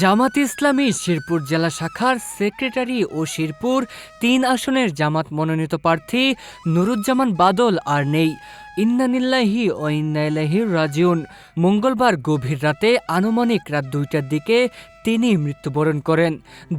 জামাত ইসলামী শিরপুর জেলা শাখার সেক্রেটারি ও শিরপুর তিন আসনের জামাত মনোনীত প্রার্থী নুরুজ্জামান বাদল আর নেই। ইন্নানিল্লাহি ও ইন্নাইলাহি রাজিউন। মঙ্গলবার গভীর রাতে আনুমানিক রাত দুইটার দিকে তিনি মৃত্যুবরণ করেন।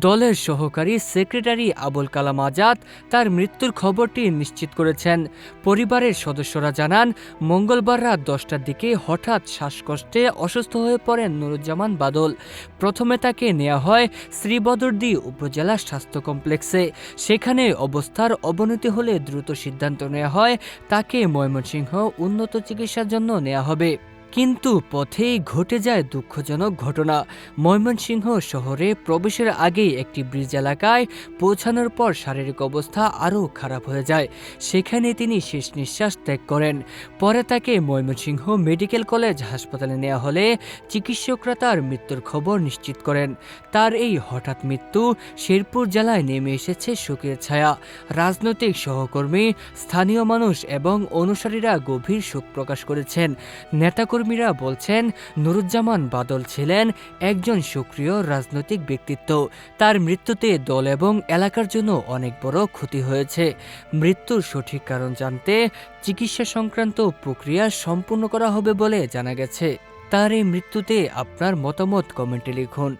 দলের সহকারী সেক্রেটারি আবুল কালাম আজাদ তার মৃত্যুর খবরটি নিশ্চিত করেছেন। পরিবারের সদস্যরা জানান, মঙ্গলবার রাত দশটার দিকে হঠাৎ শ্বাসকষ্টে অসুস্থ হয়ে পড়েন নুরুজ্জামান বাদল। প্রথমে তাকে নেওয়া হয় শ্রীবদরদি উপজেলা স্বাস্থ্য কমপ্লেক্সে। সেখানে অবস্থার অবনতি হলে দ্রুত সিদ্ধান্ত নেওয়া হয়, তাকে ময়মনসিংহ উন্নত চিকিৎসার জন্য নেওয়া হবে। কিন্তু পথেই ঘটে যায় দুঃখজনক ঘটনা। ময়মনসিংহ শহরে প্রবেশের আগেই একটি ব্রিজ এলাকায় পৌঁছানোর পর শারীরিক অবস্থা আরও খারাপ হয়ে যায়। সেখানে তিনি শেষ নিঃশ্বাস ত্যাগ করেন। পরে তাকে ময়মনসিংহ মেডিকেল কলেজ হাসপাতালে নেওয়া হলে চিকিৎসকরা তার মৃত্যুর খবর নিশ্চিত করেন। তার এই হঠাৎ মৃত্যু শেরপুর জেলায় নেমে এসেছে শোকের ছায়া। রাজনৈতিক সহকর্মী, স্থানীয় মানুষ এবং অনুসারীরা গভীর শোক প্রকাশ করেছেন। নেতাকর্মীরা বলছেন, নুরুজ্জামান বাদল ছিলেন একজন সক্রিয় রাজনৈতিক ব্যক্তিত্ব। তার মৃত্যুতে দল এবং এলাকার জন্য অনেক বড় ক্ষতি হয়েছে। মৃত্যুর সঠিক কারণ জানতে চিকিৎসা সংক্রান্ত প্রক্রিয়া সম্পূর্ণ করা হবে বলে জানা গেছে। তার এই মৃত্যুতে আপনার মতামত কমেন্টে লিখুন।